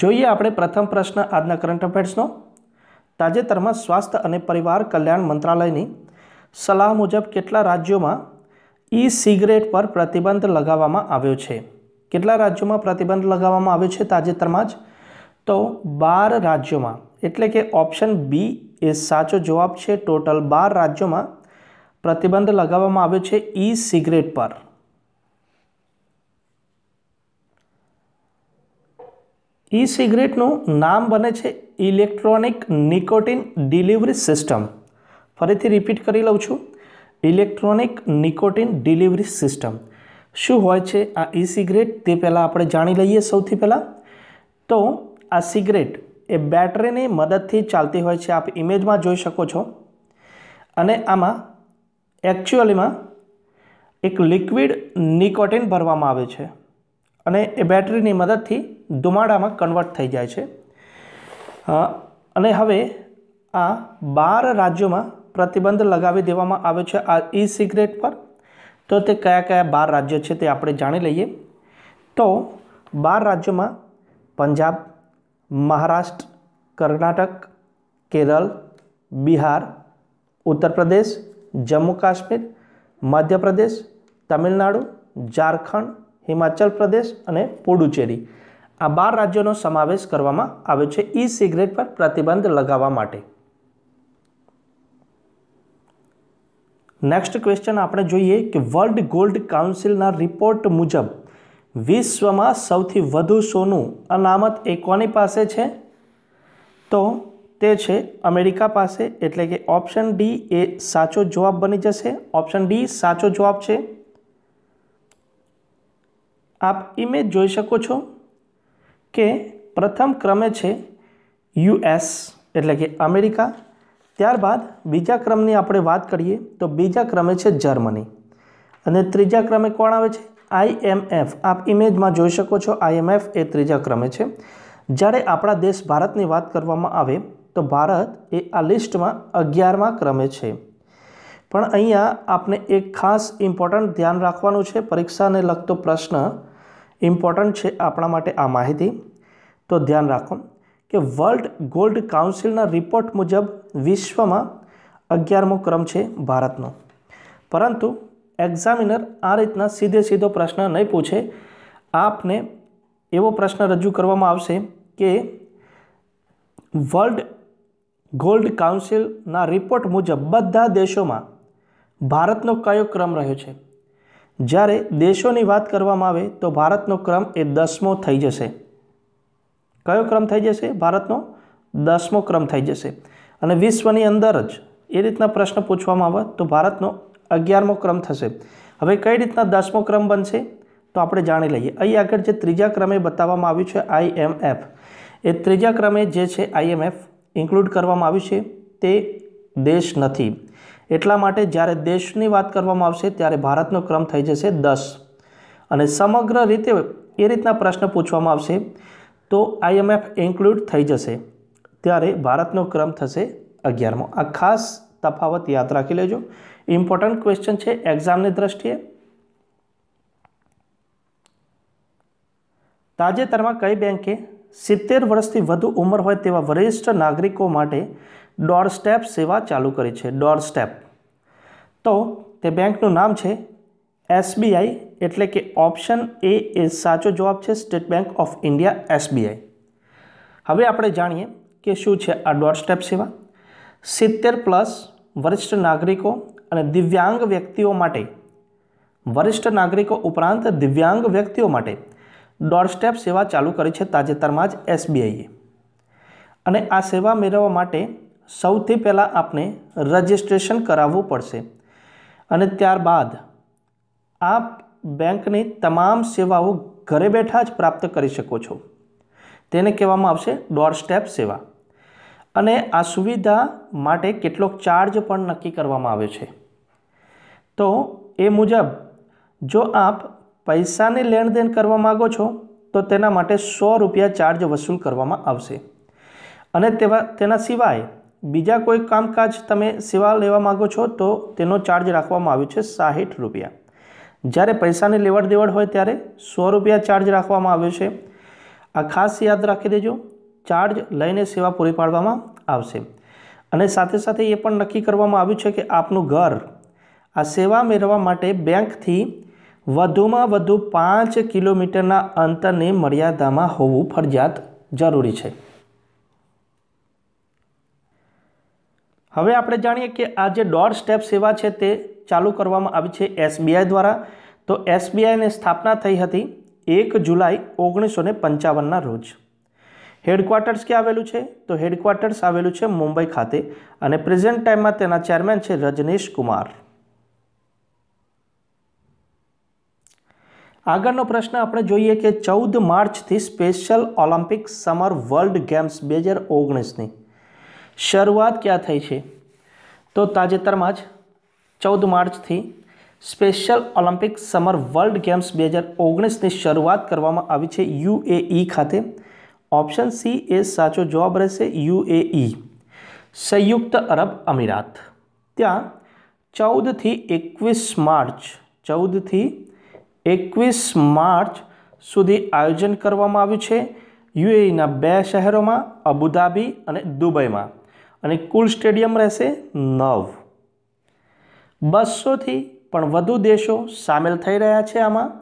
જોઈએ આપણે પ્રથમ પ્રશ્ન આજના કરંટ અફેર્સનો તાજેતરમાં સ્વાસ્થ્ય અને પરિવાર કલ્યાણ મંત્રાલયની સલાહ મુજબ કેટલા રાજ્યોમાં ઈ સિગરેટ પર પ્રતિબંધ લગાવવામાં આવ્યો છે? કેટલા રાજ્યોમાં પ્રતિબંધ લગાવવામાં આવ્યો છે તાજેતરમાં જ? તો બાર રાજ્યોમાં. એટલે કે ઓપ્શન બી એ સાચો જવાબ છે. ટોટલ બાર રાજ્યોમાં પ્રતિબંધ લગાવવામાં આવ્યો છે ઈ સિગરેટ પર. ઈ સિગરેટનું નામ બને છે ઇલેક્ટ્રોનિક નિકોટિન ડિલિવરી સિસ્ટમ. ફરીથી રિપીટ કરી લઉં છું. Electronic nicotine delivery system. શું હોય છે આ ઈ સિગરેટ તે પહેલાં આપણે જાણી લઈએ સૌથી પહેલાં. તો આ સિગરેટ એ બેટરીની મદદથી ચાલતી હોય છે. આપ ઇમેજમાં જોઈ શકો છો. અને આમાં એકચ્યુઅલીમાં એક લિક્વિડ નિકોટિન ભરવામાં આવે છે. અને એ બેટરીની મદદથી ધુમાડામાં કન્વર્ટ થઈ જાય છે. અને હવે આ બાર રાજ્યોમાં પ્રતિબંધ લગાવી દેવામાં આવ્યો છે આ ઈ સિગરેટ પર. તો તે કયા કયા બાર રાજ્યો છે તે આપણે જાણી લઈએ. તો બાર રાજ્યોમાં પંજાબ, મહારાષ્ટ્ર, કર્ણાટક, કેરળ, બિહાર ઉત્તર પ્રદેશ જમ્મુ કાશ્મીર, મધ્યપ્રદેશ, તમિલનાડુ, ઝારખંડ હિમાચલ પ્રદેશ અને પુડુચેરી. આ બાર રાજ્યોનો સમાવેશ કરવામાં આવ્યો છે ઈ સિગરેટ પર પ્રતિબંધ લગાવવા માટે. નેક્સ્ટ ક્વેશ્ચન આપણે જોઈએ કે વર્લ્ડ ગોલ્ડ કાઉન્સિલના રિપોર્ટ મુજબ વિશ્વમાં સૌથી વધુ સોનું અનામત એ કોની પાસે છે? તો તે છે અમેરિકા પાસે, એટલે કે ઓપ્શન ડી એ સાચો જવાબ બની જશે. ઓપ્શન ડી સાચો જવાબ છે આપ ઇમેજ જોઈ શકો છો કે પ્રથમ ક્રમે છે યુએસ, એટલે કે અમેરિકા. ત્યારબાદ બીજા ક્રમની આપણે વાત કરીએ તો બીજા ક્રમે છે જર્મની. અને ત્રીજા ક્રમે કોણ આવે છે? આઈએમએફ આપ ઇમેજમાં જોઈ શકો છો આઈએમએફ એ ત્રીજા ક્રમે છે. જ્યારે આપણા દેશ ભારતની વાત કરવામાં આવે તો ભારત એ આ લિસ્ટમાં અગિયારમા ક્રમે છે. પણ અહીંયા આપને એક ખાસ ઇમ્પોર્ટન્ટ ધ્યાન રાખવાનું છે પરીક્ષાને લગતો પ્રશ્ન ઇમ્પોર્ટન્ટ છે આપણા માટે આ માહિતી. તો ધ્યાન રાખો કે વર્લ્ડ ગોલ્ડ કાઉન્સિલના રિપોર્ટ મુજબ વિશ્વમાં અગિયારમો ક્રમ છે ભારતનો. પરંતુ એક્ઝામિનર આ રીતના સીધે સીધો પ્રશ્ન નહીં પૂછે. આપને એવો પ્રશ્ન રજૂ કરવામાં આવશે કે વર્લ્ડ ગોલ્ડ કાઉન્સિલના રિપોર્ટ મુજબ બધા દેશોમાં ભારતનો કયો ક્રમ રહ્યો છે? જ્યારે દેશોની વાત કરવામાં આવે તો ભારતનો ક્રમ એ દસમો થઈ જશે. કયો ક્રમ થઈ જશે? ભારતનો દસમો ક્રમ થઈ જશે. અને વિશ્વની અંદર જ એ રીતના પ્રશ્ન પૂછવામાં આવે તો ભારતનો અગિયારમો ક્રમ થશે. હવે કઈ રીતના દસમો ક્રમ બનશે? તો આપણે જાણી લઈએ. અહીં આગળ જે ત્રીજા ક્રમે બતાવવામાં આવ્યું છે આઈએમએફ એ ત્રીજા ક્રમે જે છે આઈએમએફ ઇન્ક્લુડ કરવામાં આવ્યું છે તે દેશ નથી. એટલા માટે જ્યારે દેશની વાત કરવામાં આવશે ત્યારે ભારતનો ક્રમ થઈ જશે દસ. અને સમગ્ર રીતે એ રીતના પ્રશ્ન પૂછવામાં આવશે તો આઈએમએફ ઇન્ક્લુડ થઈ જશે. ત્યારે ભારતનો ક્રમ થશે અગિયારમો. આ ખાસ તફાવત યાદ રાખી લેજો. ઇમ્પોર્ટન્ટ ક્વેશ્ચન છે એક્ઝામની દ્રષ્ટિએ તાજેતરમાં કઈ બેંકે સિત્તેર વર્ષથી વધુ ઉંમર હોય તેવા વરિષ્ઠ નાગરિકો માટે ડોર સ્ટેપ સેવા ચાલુ કરી છે. Door step. તો તે બેંકનું નામ છે એસબીઆઈ, એટલે કે ઓપ્શન એ એ સાચો જવાબ છે State Bank of India, SBI. હવે આપણે જાણીએ કે શું છે આ ડોર સ્ટેપ સેવા? સિત્તેર પ્લસ વરિષ્ઠ નાગરિકો અને દિવ્યાંગ વ્યક્તિઓ માટે, વરિષ્ઠ નાગરિકો ઉપરાંત દિવ્યાંગ વ્યક્તિઓ માટે ડોર સ્ટેપ સેવા ચાલુ કરી છે તાજેતરમાં જ એસબીઆઈએ. અને આ સેવા મેળવવા માટે સૌથી પહેલાં આપણે રજિસ્ટ્રેશન કરાવવું પડશે. અને ત્યારબાદ આપ બેંકની તમામ સેવાઓ ઘરે બેઠા જ પ્રાપ્ત કરી શકો છો. તેને કહેવામાં આવશે ડોરસ્ટેપ સેવા. અને આ સુવિધા માટે કેટલોક ચાર્જ પણ નક્કી કરવામાં આવે છે. તો એ મુજબ જો આપ પૈસાની લેણદેણ કરવા માગો છો, તો તેના માટે સો રૂપિયા ચાર્જ વસૂલ કરવામાં આવશે. અને તેવા, તેના સિવાય બીજા કોઈ કામકાજ તમે સેવા લેવા માગો છો, તો તેનો ચાર્જ રાખવામાં આવ્યો છે સાહીઠ રૂપિયા. જ્યારે પૈસાની લેવડ દેવડ હોય ત્યારે સો રૂપિયા ચાર્જ રાખવામાં આવ્યો છે. આ ખાસ યાદ રાખી દેજો, ચાર્જ લઈને સેવા પૂરી પાડવામાં આવશે. અને સાથે સાથે એ પણ નક્કી કરવામાં આવ્યું છે કે આપનું ઘર આ સેવા મેળવવા માટે બેંકથી વધુમાં વધુ પાંચ કિલોમીટરના અંતરની મર્યાદામાં હોવું ફરજિયાત જરૂરી છે. હવે આપણે જાણીએ કે આ જે ડોર સ્ટેપ સેવા છે તે ચાલુ કરવામાં આવી છે એસબીઆઈ દ્વારા. તો એસબીઆઈની સ્થાપના થઈ હતી એક જુલાઈ ઓગણીસો ને પંચાવનના રોજ. હેડક્વાર્ટર્સ ક્યાં આવેલું છે? તો હેડક્વાર્ટર્સ આવેલું છે મુંબઈ ખાતે અને પ્રેઝન્ટ ટાઈમમાં તેના ચેરમેન છે રજનીશ કુમાર. આગળનો પ્રશ્ન આપણે જોઈએ કે ચૌદ માર્ચથી Special Olympic Summer World Games બે હજાર ઓગણીસની શરૂઆત ક્યાં થઈ છે? તો તાજેતરમાં જ ચૌદ માર્ચથી Special Olympic Summer World Games બે હજાર ઓગણીસની શરૂઆત કરવામાં આવી છે યુએઈ ખાતે. ઓપ્શન સી એ સાચો જવાબ રહેશે યુએઈ. સંયુક્ત અરબ અમીરાત. ત્યાં ચૌદથી એકવીસ માર્ચ, ચૌદથી એકવીસ માર્ચ સુધી આયોજન કરવામાં આવ્યું છે. યુએઈના બે શહેરોમાં, અબુધાબી અને દુબઈમાં. અને કુલ સ્ટેડિયમ રહેશે નવ. બસોથી પણ વધુ દેશો સામેલ થઈ રહ્યા છે આમાં,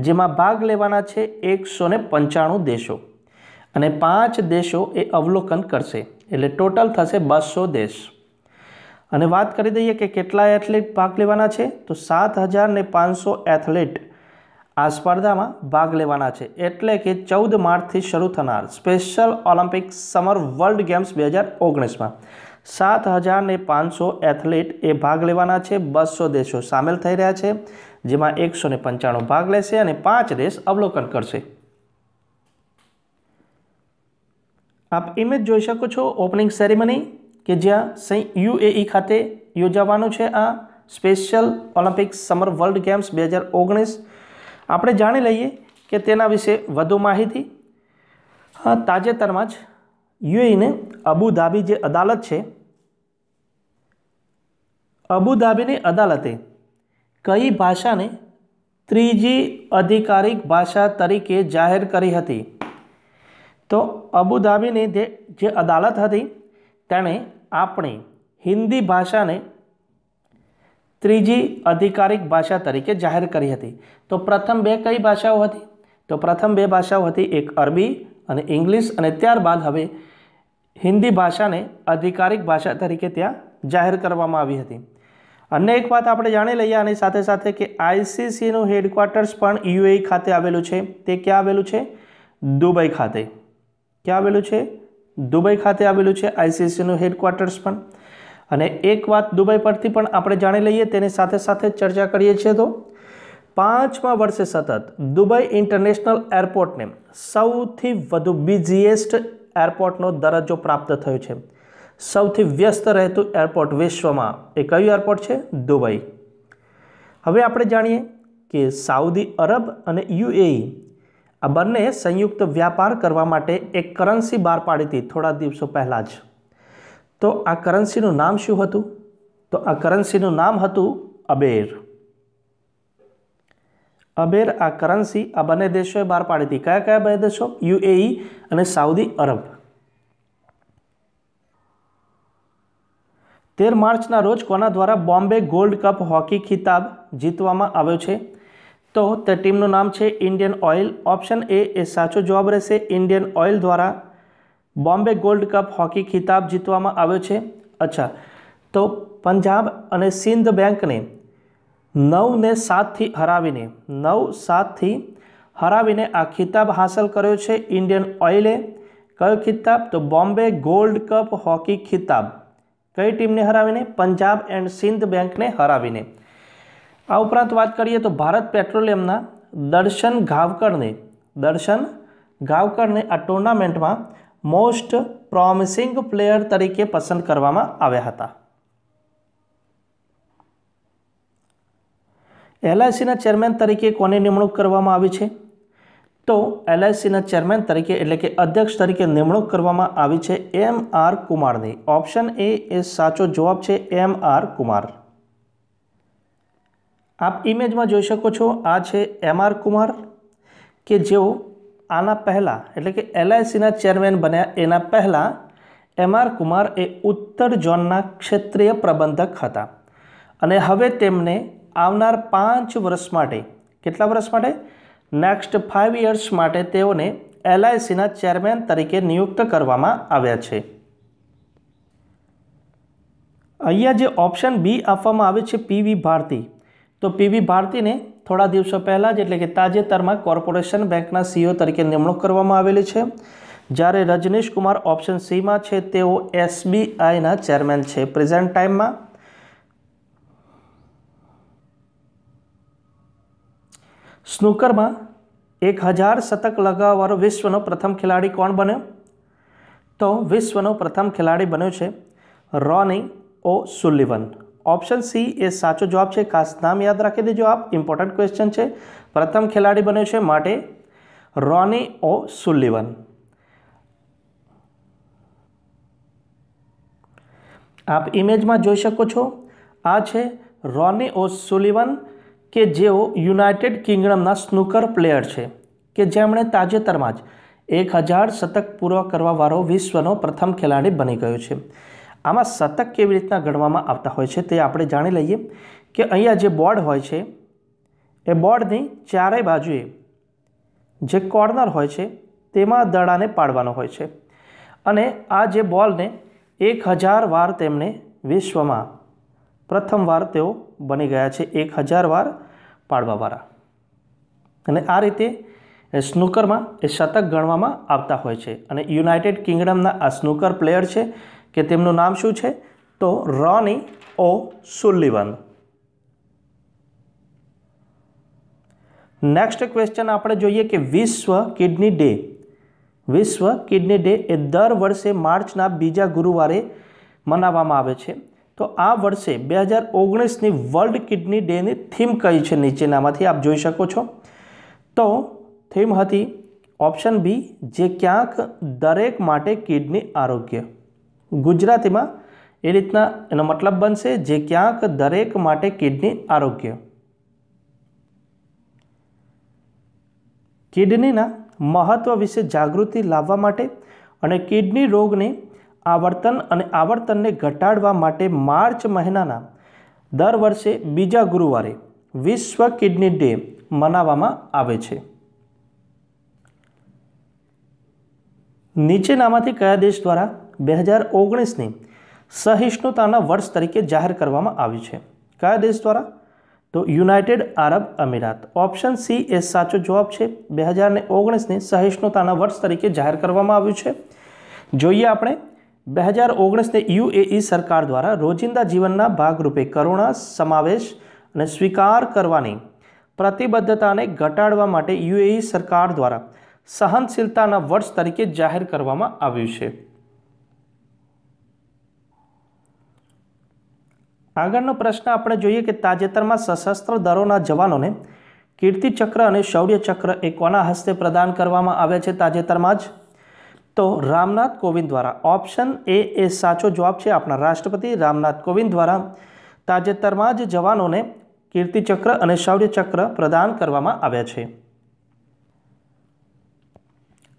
જેમાં ભાગ લેવાના છે એકસો ને પંચાણું દેશો. અને પાંચ દેશો એ અવલોકન કરશે, એટલે ટોટલ થશે બસો દેશ. અને વાત કરી દઈએ કે કેટલા એથ્લેટ ભાગ લેવાના છે, તો સાત હજાર ને પાંચસો એથ્લેટ આ સ્પર્ધામાં ભાગ લેવાના છે. એટલે કે ચૌદ માર્ચથી શરૂ થનાર Special Olympic Summer World Games બે હજાર ઓગણીસમાં. સાત હજાર ને પાંચસો એથ્લેટ એ ભાગ લેવાના છે. બસો દેશો સામેલ થઈ રહ્યા છે. જેમાં એકસો ને પંચાણું ભાગ લેશે અને પાંચ દેશ અવલોકન કરશે. આપ ઇમેજ જોઈ શકો છો ઓપનિંગ સેરેમની કે જ્યાં યુએઈ ખાતે યોજાવાનું છે આ Special Olympic Summer World Games બે હજાર ઓગણીસ આપણે જાણી લઈએ કે તેના વિશે વધુ માહિતી. તાજેતરમાં જ યુએઈને અબુધાબી જે અદાલત છે અબુધાબીની અદાલતે કઈ ભાષાને ત્રીજી અધિકારિક ભાષા તરીકે જાહેર કરી હતી? તો અબુધાબીની જે અદાલત હતી, તેણે આપણી હિન્દી ભાષાને ત્રીજી અધિકારિક ભાષા તરીકે જાહેર કરી હતી. તો પ્રથમ બે કઈ ભાષાઓ હતી? તો પ્રથમ બે ભાષાઓ હતી એક અરબી અને ઇંગ્લિશ અને ત્યારબાદ હવે હિન્દી ભાષાને અધિકારિક ભાષા તરીકે ત્યાં જાહેર કરવામાં આવી હતી. અન્ય એક વાત આપણે જાણી લઈએ આની સાથે સાથે કે આઈસીસીનું હેડક્વાર્ટર્સ પણ યુએઈ ખાતે આવેલું છે. તે ક્યાં આવેલું છે? દુબઈ ખાતે. ક્યાં આવેલું છે? દુબઈ ખાતે આવેલું છે આઈસીસીનું હેડક્વાર્ટર્સ પણ. અને એક વાત દુબઈ પરથી પણ આપણે જાણી લઈએ, તેની સાથે સાથે ચર્ચા કરીએ છીએ તો પાંચમા વર્ષે સતત દુબઈ ઇન્ટરનેશનલ એરપોર્ટને સૌથી વધુ બિઝીએસ્ટ એરપોર્ટનો દરજ્જો પ્રાપ્ત થયો છે. સૌથી વ્યસ્ત રહેતું એરપોર્ટ વિશ્વમાં એ કયું એરપોર્ટ છે? દુબઈ. હવે આપણે જાણીએ કે સાઉદી અરબ અને યુએઈ આ બંને સંયુક્ત વ્યાપાર કરવા માટે એક કરન્સી બહાર પાડી હતી થોડા દિવસો પહેલાં જ. તો આ કરન્સીનું નામ શું હતું? તો આ કરન્સીનું નામ હતું અબેર. અબેર આ કરન્સી આ બંને દેશોએ બહાર પાડી હતી. કયા કયા બે દેશો? યુએઈ અને સાઉદી અરબ. તેર માર્ચના રોજ કોના દ્વારા બોમ્બે ગોલ્ડ કપ હોકી ખિતાબ જીતવામાં આવ્યો છે? તો તે ટીમનું નામ છે ઇન્ડિયન ઓઇલ. ઓપ્શન એ એ સાચો જવાબ રહેશે. ઇન્ડિયન ઓઇલ દ્વારા બોમ્બે ગોલ્ડ કપ હોકી ખિતાબ જીતવામાં આવ્યો છે. અચ્છા, તો પંજાબ અને સિંધ બેંકને નવને સાતથી હરાવીને, નવ સાતથી હરાવીને આ ખિતાબ હાંસલ કર્યો છે ઇન્ડિયન ઓઇલે. કયો ખિતાબ? તો બોમ્બે ગોલ્ડ કપ હોકી ખિતાબ. કઈ ટીમને હરાવીને? પંજાબ એન્ડ સિંધ બેંકને હરાવીને. આ ઉપરાંત વાત કરીએ તો ભારત પેટ્રોલિયમના દર્શન ગાવકરને. દર્શન ગાવકરને આ ટુર્નામેન્ટમાં મોસ્ટ પ્રોમિસિંગ પ્લેયર તરીકે પસંદ કરવામાં આવ્યા હતા. એલઆઈસીના ચેરમેન તરીકે કોની નિમણૂક કરવામાં આવી છે? તો એલઆઈસીના ચેરમેન તરીકે એટલે કે અધ્યક્ષ તરીકે નિમણૂક કરવામાં આવી છે એમ આર કુમારની. ઓપ્શન એ એ સાચો જવાબ છે એમ આર કુમાર. આપ ઇમેજમાં જોઈ શકો છો, આ છે એમ આર કુમાર કે જેઓ આના પહેલાં, એટલે કે એલઆઈસીના ચેરમેન બન્યા એના પહેલાં એમ આર કુમાર એ ઉત્તર ઝોનના ક્ષેત્રીય પ્રબંધક હતા. અને હવે તેમને આવનાર પાંચ વર્ષ માટે, કેટલા વર્ષ માટે? નેક્સ્ટ ફાઇવ યર્સ માટે તેઓને એલઆઈસીના ચેરમેન તરીકે નિયુક્ત કરવામાં આવ્યા છે. અહીંયા જે ઓપ્શન બી આપવામાં આવે છે પીવી ભારતી, તો પીવી ભારતીને થોડા દિવસો પહેલાં જ એટલે કે તાજેતરમાં કોર્પોરેશન બેંકના સીઈઓ તરીકે નિમણૂક કરવામાં આવેલી છે. જ્યારે રજનીશ કુમાર ઓપ્શન સીમાં છે, તેઓ એસબીઆઈના ચેરમેન છે. પ્રેઝન્ટ ટાઈમમાં સ્નૂકરમાં એક હજાર શતક લગાવવાળો વિશ્વનો પ્રથમ ખેલાડી કોણ બન્યો? તો વિશ્વનો પ્રથમ ખેલાડી બન્યો છે રોની ઓ સુલિવન ઓપ્શન સી એ સાચો જવાબ છે. ખાસ નામ યાદ રાખી દેજો આપ. ઇમ્પોર્ટન્ટ ક્વેશ્ચન છે. પ્રથમ ખેલાડી બન્યો છે માટે રોની ઓ સુલિવન આપ ઇમેજમાં જોઈ શકો છો. આ છે રોની ઓ સુલિવન કે જેઓ યુનાઇટેડ કિંગડમના સ્નૂકર પ્લેયર છે કે જેમણે તાજેતરમાં જ એક હજાર શતક પૂરો કરવાવાળો વિશ્વનો પ્રથમ ખેલાડી બની ગયો છે. આમાં શતક કેવી રીતના ગણવામાં આવતા હોય છે તે આપણે જાણી લઈએ કે અહીંયા જે બોર્ડ હોય છે, એ બોર્ડની ચારેય બાજુએ જે કોર્નર હોય છે, તેમાં દડાને પાડવાનો હોય છે. અને આ જે બોલને એક હજાર વાર તેમને વિશ્વમાં પ્રથમવાર તેઓ બની ગયા છે, એક હજાર વાર પાડવાવાળા. અને આ રીતે સ્નૂકરમાં એ શતક ગણવામાં આવતા હોય છે. અને યુનાઇટેડ કિંગડમના આ સ્નૂકર પ્લેયર છે કે તેમનું નામ શું છે? તો રોની ઓ સુલિવન. નેક્સ્ટ ક્વેશ્ચન આપણે જોઈએ કે વિશ્વ કિડની ડે. વિશ્વ કિડની ડે એ દર વર્ષે માર્ચના બીજા ગુરુવારે મનાવવામાં આવે છે. તો આ વર્ષે બે હજાર ઓગણીસની વર્લ્ડ કિડની ડેની થીમ કઈ છે નીચેનામાંથી આપ જોઈ શકો છો? તો થીમ હતી ઓપ્શન બી, જે ક્યાંક દરેક માટે કિડની આરોગ્ય. ગુજરાતીમાં એ રીતના એનો મતલબ બનશે જે ક્યાંક દરેક માટે કિડની આરોગ્ય. કિડનીના મહત્ત્વ વિશે જાગૃતિ લાવવા માટે અને કિડની રોગને આવર્તન અને આવર્તનને ઘટાડવા માટે માર્ચ મહિનાના દર વર્ષે બીજા ગુરુવારે વિશ્વ કિડની ડે મનાવવામાં આવે છે. નીચેનામાંથી કયા દેશ દ્વારા બે હજાર ઓગણીસની સહિષ્ણુતાના વર્ષ તરીકે જાહેર કરવામાં આવ્યું છે. કયા દેશ દ્વારા? તો United Arab Emirates. Option C એ સાચો જવાબ છે. બે હજાર ઓગણીસની સહિષ્ણુતાના વર્ષ તરીકે જાહેર કરવામાં આવ્યું છે. જોઈએ આપણે. બે હજાર ઓગણીસને યુએઈ સરકાર દ્વારા રોજિંદા જીવનના ભાગરૂપે કરુણા, સમાવેશ અને સ્વીકાર કરવાની પ્રતિબદ્ધતાને ઘટાડવા માટે યુએઈ સરકાર દ્વારા સહનશીલતાના વર્ષ તરીકે જાહેર કરવામાં આવ્યું છે. આગળનો પ્રશ્ન આપણે જોઈએ કે તાજેતરમાં સશસ્ત્ર દળોના જવાનોને કીર્તિચક્ર અને શૌર્ય ચક્ર એ કોના હસ્તે પ્રદાન કરવામાં આવ્યા છે તાજેતરમાં જ? તો રામનાથ કોવિંદ દ્વારા. ઓપ્શન એ એ સાચો જવાબ છે આપણા રાષ્ટ્રપતિ રામનાથ કોવિંદ દ્વારા. તાજેતરમાં જ જવાનોને કીર્તિચક્ર અને શૌર્ય ચક્ર પ્રદાન કરવામાં આવ્યા છે.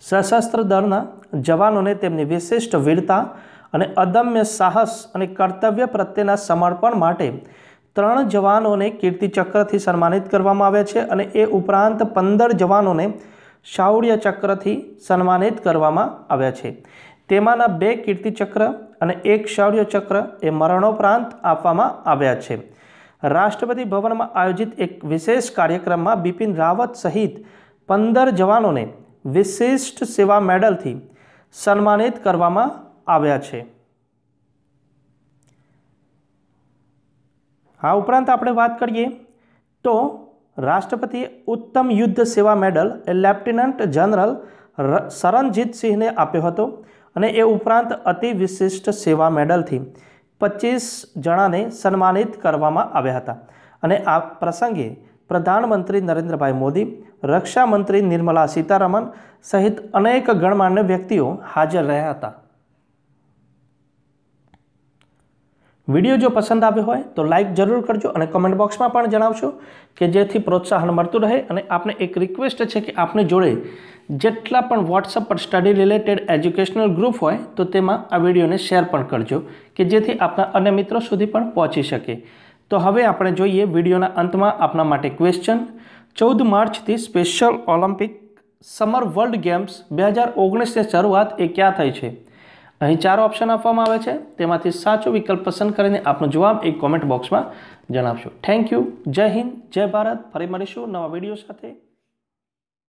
સશસ્ત્ર દળના જવાનોને તેમની વિશિષ્ટ વીરતા અને અદમ્ય સાહસ અને કર્તવ્ય પ્રત્યેના સમર્પણ માટે ત્રણ જવાનોને કીર્તિચક્રથી સન્માનિત કરવામાં આવ્યા છે અને એ ઉપરાંત પંદર જવાનોને શૌર્ય ચક્રથી સન્માનિત કરવામાં આવ્યા છે. તેમાંના બે કીર્તિચક્ર અને એક શૌર્ય ચક્ર એ મરણોપરાંત આપવામાં આવ્યા છે. રાષ્ટ્રપતિ ભવનમાં આયોજિત એક વિશેષ કાર્યક્રમમાં બિપિન રાવત સહિત પંદર જવાનોને વિશિષ્ટ સેવા મેડલથી સન્માનિત કરવામાં આવ્યા છે. આ ઉપરાંત આપણે વાત કરીએ તો રાષ્ટ્રપતિએ ઉત્તમ યુદ્ધ સેવા મેડલ એ લેફ્ટિનન્ટ જનરલ સરનજીતસિંહને આપ્યો હતો અને એ ઉપરાંત અતિ વિશિષ્ટ સેવા મેડલથી પચીસ જણાને સન્માનિત કરવામાં આવ્યા હતા. અને આ પ્રસંગે પ્રધાનમંત્રી નરેન્દ્રભાઈ મોદી, રક્ષામંત્રી નિર્મલા સીતારમન સહિત અનેક ગણમાન્ય વ્યક્તિઓ હાજર રહ્યા હતા. વીડિયો જો પસંદ આવ્યો હોય તો લાઇક જરૂર કરજો અને કમેન્ટ બોક્સમાં પણ જણાવશો કે જેથી પ્રોત્સાહન મળતું રહે અને આપને એક રિક્વેસ્ટ છે કે આપની જોડે જેટલા પણ વોટ્સઅપ પર સ્ટડી રિલેટેડ એજ્યુકેશનલ ગ્રુપ હોય તો તેમાં આ વિડીયોને શેર પણ કરજો કે જેથી આપના અન્ય મિત્રો સુધી પણ પહોંચી શકે. તો હવે આપણે જોઈએ વિડીયોના અંતમાં આપના માટે ક્વેશ્ચન ચૌદ માર્ચથી Special Olympic Summer World Games બે હજાર ઓગણીસની શરૂઆત એ ક્યાં થઈ છે? અહીં ચાર ઓપ્શન આપવામાં આવે છે. તેમાંથી સાચો વિકલ્પ પસંદ કરીને આપનો જવાબ એક કોમેન્ટ બોક્સમાં જણાવશો. થેન્ક યુ જય હિન્દ, જય ભારત. ફરી મળીશું નવા વીડિયો સાથે.